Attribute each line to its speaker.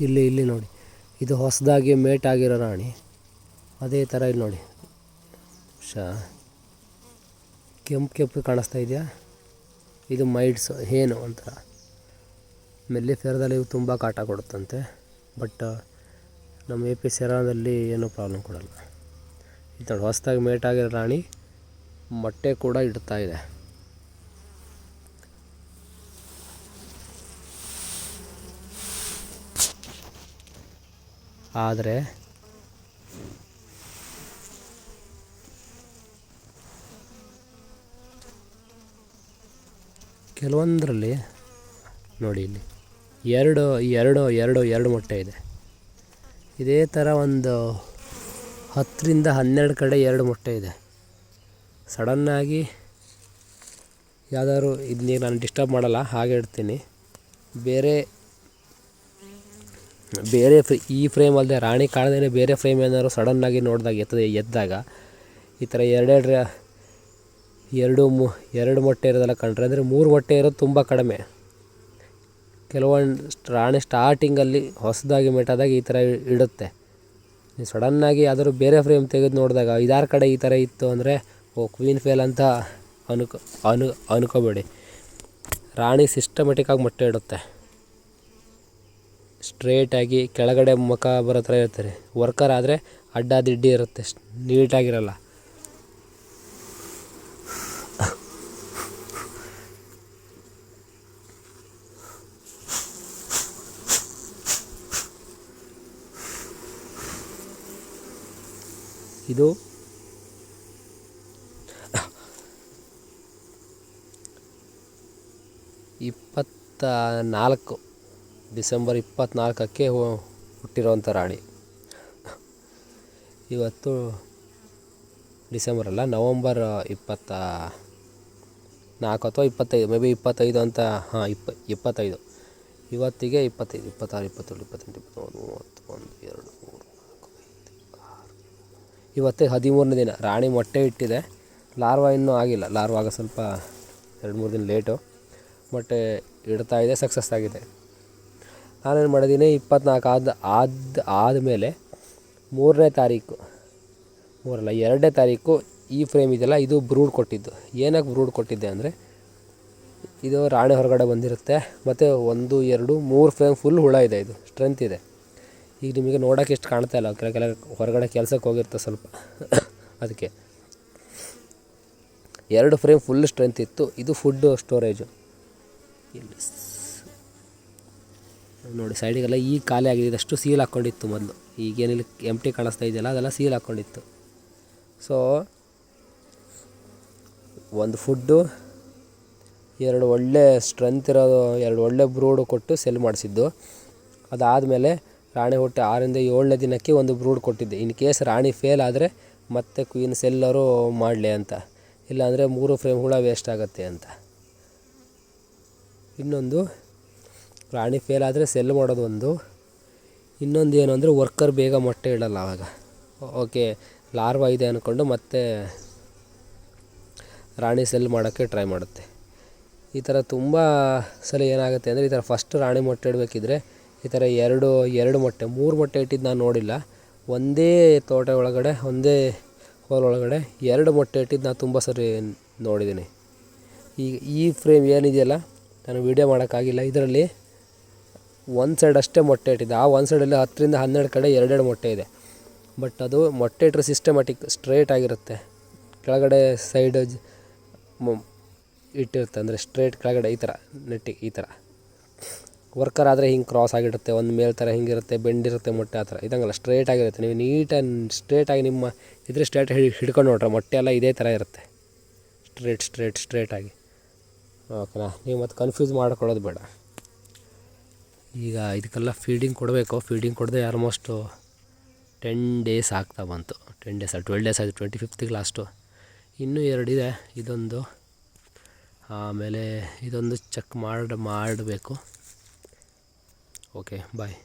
Speaker 1: ಇಲ್ಲಿ ಇಲ್ಲಿ ನೋಡಿ. ಇದು ಹೊಸದಾಗಿ ಮೇಟ್ ಆಗಿರೋ ರಾಣಿ. ಅದೇ ಥರ ಇಲ್ಲಿ ನೋಡಿ. ಶಾ ಕೆಂಪು ಕೆಂಪು ಕಾಣಿಸ್ತಾ ಇದೆಯಾ? ಇದು ಮೈಡ್ಸ್ ಏನು ಒಂಥರ. ಮೆಲ್ಲಿಫೇರ್ದಲ್ಲಿ ಇವು ತುಂಬ ಕಾಟ ಕೊಡುತ್ತಂತೆ. ಬಟ್, ನಮ್ಮ ಎ ಪಿ ಸೆರಾದಲ್ಲಿ ಏನೂ ಪ್ರಾಬ್ಲಮ್ ಕೊಡಲ್ಲ. ಇದು ನೋಡಿ ಹೊಸದಾಗಿ ಮೇಟ್ ಆಗಿರೋ ರಾಣಿ ಮೊಟ್ಟೆ ಕೂಡ ಇಡ್ತಾ ಇದೆ. ಆದರೆ ಕೆಲವೊಂದರಲ್ಲಿ ನೋಡಿ ಇಲ್ಲಿ ಎರಡು ಎರಡು ಎರಡು ಎರಡು ಮೊಟ್ಟೆ ಇದೆ. ಇದೇ ಥರ ಒಂದು ಹತ್ತರಿಂದ ಹನ್ನೆರಡು ಕಡೆ ಎರಡು ಮೊಟ್ಟೆ ಇದೆ. ಸಡನ್ನಾಗಿ ಯಾವ್ದಾದ್ರು ಇದನ್ನ ನಾನು ಡಿಸ್ಟರ್ಬ್ ಮಾಡಲ್ಲ, ಹಾಗೆ ಇಡ್ತೀನಿ. ಬೇರೆ ಬೇರೆ ಫ್ರೇ, ಈ ಫ್ರೇಮ್ ಅಲ್ಲದೆ ರಾಣಿ ಕಾಣದೇ ಬೇರೆ ಫ್ರೇಮ್ ಏನಾದ್ರು ಸಡನ್ನಾಗಿ ನೋಡಿದಾಗ ಎತ್ತದೆ, ಎದ್ದಾಗ ಈ ಥರ ಎರಡೆರಡು ಎರಡು ಮು, ಎರಡು ಮೊಟ್ಟೆ ಇರೋದೆಲ್ಲ ಕಂಡ್ರೆ ಅಂದರೆ ಮೂರು ಮೊಟ್ಟೆ ಇರೋದು ತುಂಬ ಕಡಿಮೆ. ಕೆಲವೊಂದು ರಾಣಿ ಸ್ಟಾರ್ಟಿಂಗಲ್ಲಿ ಹೊಸದಾಗಿ ಮೆಟ್ಟಾದಾಗ ಈ ಥರ ಇಡುತ್ತೆ. ನೀವು ಸಡನ್ನಾಗಿ ಯಾವ್ದಾದ್ರು ಬೇರೆ ಫ್ರೇಮ್ ತೆಗೆದು ನೋಡಿದಾಗ ಐದಾರು ಕಡೆ ಈ ಥರ ಇತ್ತು ಅಂದರೆ, ಓ ಕ್ವೀನ್ ಫೇಲ್ ಅಂತ ಅನ್ಕೊ ಅನು ಅನ್ಕೋಬೇಡಿ. ರಾಣಿ ಸಿಸ್ಟಮೆಟಿಕ್ಕಾಗಿ ಮೊಟ್ಟೆ ಇಡುತ್ತೆ. ಸ್ಟ್ರೇಟಾಗಿ ಕೆಳಗಡೆ ಮುಖ ಬರೋ ಥರ ಇರ್ತಾರೆ. ವರ್ಕರ್ ಆದರೆ ಅಡ್ಡ ದಿಡ್ಡಿ ಇರುತ್ತೆ. ನೀಟಾಗಿರಲ್ಲ. ಇದು ಇಪ್ಪತ್ತ ನಾಲ್ಕು. ಡಿಸೆಂಬರ್ ಇಪ್ಪತ್ತ್ನಾಲ್ಕಕ್ಕೆ ಹುಟ್ಟಿರೋವಂಥ ರಾಣಿ. ಇವತ್ತು ಡಿಸೆಂಬರ್ ಅಲ್ಲ ನವಂಬರ್ ಇಪ್ಪತ್ತ ನಾಲ್ಕು ಅಥವಾ ಇಪ್ಪತ್ತೈದು, ಮೇ ಬಿ ಇಪ್ಪತ್ತೈದು ಅಂತ, ಹಾಂ, ಇಪ್ಪ, ಇಪ್ಪತ್ತೈದು. ಇವತ್ತಿಗೆ ಇಪ್ಪತ್ತೈದು, ಇಪ್ಪತ್ತಾರು, ಇಪ್ಪತ್ತೇಳು, ಇಪ್ಪತ್ತೆಂಟು ಇಪ್ಪತ್ತೊಂಬತ್ತು ಮೂವತ್ತು ಒಂದು ಎರಡು, ಮೂರು, ನಾಲ್ಕು, ಐದು, ಆರು. ಇವತ್ತೇ ಹದಿಮೂರನೇ ದಿನ, ರಾಣಿ ಮೊಟ್ಟೆ ಇಟ್ಟಿದೆ. ಲಾರ್ವಾ ಇನ್ನೂ ಆಗಿಲ್ಲ, ಲಾರ್ವಾಗ ಸ್ವಲ್ಪ ಎರಡು, ಮೂರು ದಿನ ಲೇಟು. ಮೊಟ್ಟೆ ಇಡ್ತಾ ಇದೆ, ಸಕ್ಸಸ್ ಆಗಿದೆ. ನಾನೇನು ಮಾಡಿದ್ದೀನಿ ಇಪ್ಪತ್ನಾಲ್ಕು ಆದ ಆದ, ಆದಮೇಲೆ ಮೂರನೇ ತಾರೀಕು, ಮೂರಲ್ಲ, ಎರಡನೇ ತಾರೀಕು ಈ ಫ್ರೇಮ್ ಇದೆಯಲ್ಲ ಇದು ಬ್ರೂಡ್ ಕೊಟ್ಟಿದ್ದು. ಏನಕ್ಕೆ ಬ್ರೂಡ್ ಕೊಟ್ಟಿದ್ದೆ ಅಂದರೆ, ಇದು ರಾಣಿ ಹೊರಗಡೆ ಬಂದಿರುತ್ತೆ, ಮತ್ತು ಒಂದು, ಎರಡು, ಮೂರು ಫ್ರೇಮ್ ಫುಲ್ ಹುಳ ಇದೆ ಇದು ಸ್ಟ್ರೆಂತ್ ಇದೆ. ಈಗ ನಿಮಗೆ ನೋಡೋಕೆ ಎಷ್ಟು ಕಾಣ್ತಾ ಇಲ್ಲ ಕೆಲ ಕೆಲ ಹೊರಗಡೆ ಕೆಲಸಕ್ಕೆ ಹೋಗಿರುತ್ತೆ ಸ್ವಲ್ಪ. ಅದಕ್ಕೆ. ಎರಡು ಫ್ರೇಮ್ ಫುಲ್ ಸ್ಟ್ರೆಂತ್ ಇತ್ತು, ಇದು ಫುಡ್ಡು ಸ್ಟೋರೇಜು ಇಲ್ಲಿ ನೋಡಿ, ಸೈಡಿಗೆಲ್ಲ ಈಗ ಖಾಲಿ ಆಗಿದೆ. ಇದಷ್ಟು ಸೀಲ್ ಹಾಕ್ಕೊಂಡಿತ್ತು ಮೊದಲು. ಈಗೇನಿಲ್ಲ ಎಂಟಿ ಕಾಣಿಸ್ತಾ ಇದೆಯಲ್ಲ, ಅದೆಲ್ಲ ಸೀಲ್ ಹಾಕ್ಕೊಂಡಿತ್ತು ಸೊ ಒಂದು ಫುಡ್ಡು ಎರಡು ಒಳ್ಳೆ ಸ್ಟ್ರೆಂತ್ ಇರೋದು, ಎರಡು ಒಳ್ಳೆ ಬ್ರೂಡು ಕೊಟ್ಟು ಸೆಲ್ ಮಾಡಿಸಿದ್ದು. ಅದಾದಮೇಲೆ ರಾಣಿ ಹುಟ್ಟಿ ಆರರಿಂದ ಏಳನೇ ದಿನಕ್ಕೆ ಒಂದು ಬ್ರೂಡ್ ಕೊಟ್ಟಿದ್ದೆ. ಇನ್ ಕೇಸ್ ರಾಣಿ ಫೇಲ್ ಆದರೆ ಮತ್ತೆ ಕ್ವೀನ್ ಸೆಲ್ಲರು ಮಾಡಲಿ ಅಂತ. ಇಲ್ಲಾಂದರೆ ಮೂರು ಫ್ರೇಮ್ ಹುಳ ವೇಸ್ಟ್ ಆಗುತ್ತೆ ಅಂತ. ಇನ್ನೊಂದು ರಾಣಿ ಫೇಲ್ ಆದರೆ ಸೆಲ್ ಮಾಡೋದು ಒಂದು. ಇನ್ನೊಂದು ಏನು ಅಂದರೆ ವರ್ಕರ್ ಬೇಗ ಮೊಟ್ಟೆ ಇಡಲ್ಲ ಆವಾಗ ಓಕೆ, ಲಾರ್ವಾ ಇದೆ ಅಂದ್ಕೊಂಡು ಮತ್ತೆ ರಾಣಿ ಸೆಲ್ ಮಾಡೋಕ್ಕೆ ಟ್ರೈ ಮಾಡುತ್ತೆ. ಈ ಥರ ತುಂಬ ಸಲ ಏನಾಗುತ್ತೆ ಅಂದರೆ ಈ ಥರ ಫಸ್ಟ್ ರಾಣಿ ಮೊಟ್ಟೆ ಇಡಬೇಕಿದ್ರೆ ಈ ಥರ ಎರಡು ಎರಡು ಮೊಟ್ಟೆ, ಮೂರು ಮೊಟ್ಟೆ ಇಟ್ಟಿದ್ದು ನಾನು ನೋಡಿಲ್ಲ. ಒಂದೇ ತೋಟ ಒಳಗಡೆ, ಒಂದೇ ಹೋಲ್ ಒಳಗಡೆ ಎರಡು ಮೊಟ್ಟೆ ಇಟ್ಟಿದ್ದು ನಾನು ತುಂಬ ಸರಿ ನೋಡಿದ್ದೀನಿ ಈ ಈ ಫ್ರೇಮ್ ಏನಿದೆಯಲ್ಲ, ನಾನು ವೀಡಿಯೋ ಮಾಡೋಕ್ಕಾಗಿಲ್ಲ. ಇದರಲ್ಲಿ ಒಂದು ಸೈಡ್ ಅಷ್ಟೇ ಮೊಟ್ಟೆ ಇಟ್ಟಿದೆ ಆ ಒಂದು ಸೈಡಲ್ಲಿ ಹತ್ತರಿಂದ ಹನ್ನೆರಡು ಕಡೆ ಎರಡೆರಡು ಮೊಟ್ಟೆ ಇದೆ. ಬಟ್ ಅದು ಮೊಟ್ಟೆ ಇಟ್ಟರೆ ಸಿಸ್ಟಮ್ಯಾಟಿಕ್ ಸ್ಟ್ರೇಟ್ ಆಗಿರುತ್ತೆ. ಕೆಳಗಡೆ ಸೈಡ್ ಇಟ್ಟಿರುತ್ತೆ. ಅಂದರೆ ಸ್ಟ್ರೇಟ್ ಕೆಳಗಡೆ ಈ ಥರ ನೆಟ್ಟಿ ಈ ಥರ ವರ್ಕರ್ ಆದರೆ ಹಿಂಗೆ ಕ್ರಾಸ್ ಆಗಿರುತ್ತೆ, ಒಂದು ಮೇಲ್ ಥರ ಹಿಂಗಿರುತ್ತೆ, ಬೆಂಡಿರುತ್ತೆ ಮೊಟ್ಟೆ ಆ ಥರ ಇದಂಗಲ್ಲ ಸ್ಟ್ರೇಟ್ ಆಗಿರುತ್ತೆ. ನೀವು ನೀಟಾಗಿ ಸ್ಟ್ರೇಟಾಗಿ ನಿಮ್ಮ ಇದ್ರೆ ಸ್ಟ್ರೇಟ್ ಹಿಡ್, ಹಿಡ್ಕೊಂಡು ನೋಡ್ರೆ. ಮೊಟ್ಟೆ ಎಲ್ಲ ಇದೇ ಥರ ಇರುತ್ತೆ. ಸ್ಟ್ರೇಟ್ ಸ್ಟ್ರೇಟ್ ಸ್ಟ್ರೇಟಾಗಿ ಓಕೆನಾ ನೀವು ಮತ್ತೆ ಕನ್ಫ್ಯೂಸ್ ಮಾಡ್ಕೊಳ್ಳೋದು ಬೇಡ. ಈಗ ಇದಕ್ಕೆಲ್ಲ ಫೀಡಿಂಗ್ ಕೊಡಬೇಕು. ಫೀಡಿಂಗ್ ಕೊಡದೆ ಆಲ್ಮೋಸ್ಟು ಟೆನ್ ಡೇಸ್ ಆಗ್ತಾ ಬಂತು. ಟೆನ್ ಡೇಸ್ ಟ್ವೆಲ್ ಡೇಸ್ ಆಯಿತು ಟ್ವೆಂಟಿ ಫಿಫ್ತಿಗೆ ಲಾಸ್ಟು ಇನ್ನೂ ಎರಡಿದೆ ಇದೊಂದು, ಆಮೇಲೆ ಇದೊಂದು ಚೆಕ್ ಮಾಡಿ, ಮಾಡಬೇಕು. Okay bye